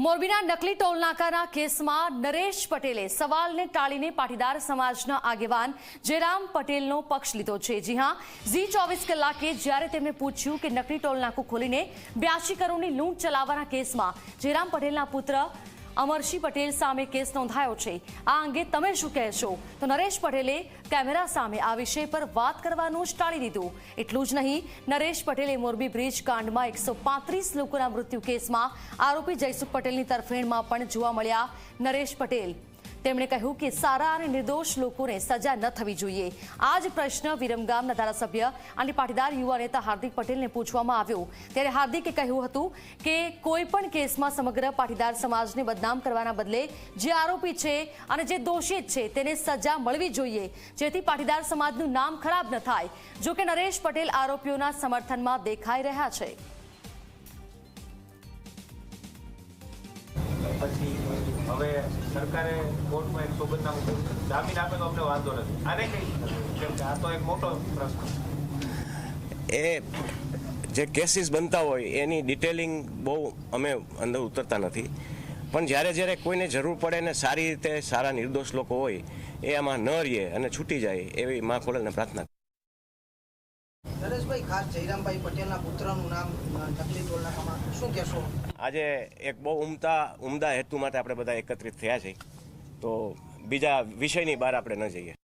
મોરબીના નકલી ટોલનાકાના કેસમાં નરેશ પટેલે સવાલને ટાળીને પાટીદાર સમાજના આગેવાન જયરામ પટેલનો પક્ષ લીધો છે. જી હા, ઝી ચોવીસ કલાકે જ્યારે તેમણે પૂછ્યું કે નકલી ટોલનાકું ખોલીને બ્યાસી કરોડની લૂંટ ચલાવવાના કેસમાં જયરામ પટેલના પુત્ર અમરસિંહ પટેલ સામે કેસ નોંધાયો છે. આ અંગે તમે શું કહેશો? તો નરેશ પટેલે કેમેરા સામે આ વિષય પર વાત કરવાનું જ ટાળી દીધું. એટલું જ નહીં, નરેશ પટેલે મોરબી બ્રિજ કાંડમાં એકસો લોકોના મૃત્યુ કેસમાં આરોપી જયસુખ પટેલની તરફેણમાં પણ જોવા મળ્યા. નરેશ પટેલ તેમણે કહ્યું કે સારા અને નિર્દોષ લોકોને સજા ન થવી જોઈએ. આ જ પ્રશ્ન વિરમગામના ધારાસભ્ય અને પાટીદાર યુવા નેતા હાર્દિક પટેલને પૂછવામાં આવ્યો. ત્યારે હાર્દિકે કહ્યું હતું કે કોઈ પણ કેસમાં સમગ્ર પાટીદાર સમાજને બદનામ કરવાના બદલે જે આરોપી છે અને જે દોષિત છે તેને સજા મળવી જોઈએ. જેથી પાટીદાર સમાજનું નામ ખરાબ ન થાય. જોકે નરેશ પટેલ આરોપીઓના સમર્થનમાં દેખાઈ રહ્યા છે. પછી હવે સરકારે કોર્ટમાં એક સોગંદનામું જામીન આપેલો અમને વાંધો નથી. આને કઈ કેમ કે આ તો એક મોટો પ્રશ્ન એ જે કેસીસ બનતા હોય, એની ડિટેલિંગ બહુ અમે અંદર ઉતરતા નથી. પણ જ્યારે જ્યારે કોઈને જરૂર પડે ને સારી રીતે સારા નિર્દોષ લોકો હોય, એ આમાં ન રહીએ અને છૂટી જાય એવી મા ખોડલને પ્રાર્થના નરેશભાઈ ખાસ જયરામભાઈ પટેલના પુત્રનું નામ નકલી શું કહેશો? આજે એક બહુ ઉમદા ઉમદા હેતુ માટે આપણે બધા એકત્રિત થયા છે. તો બીજા વિષયની બહાર આપણે ન જઈએ.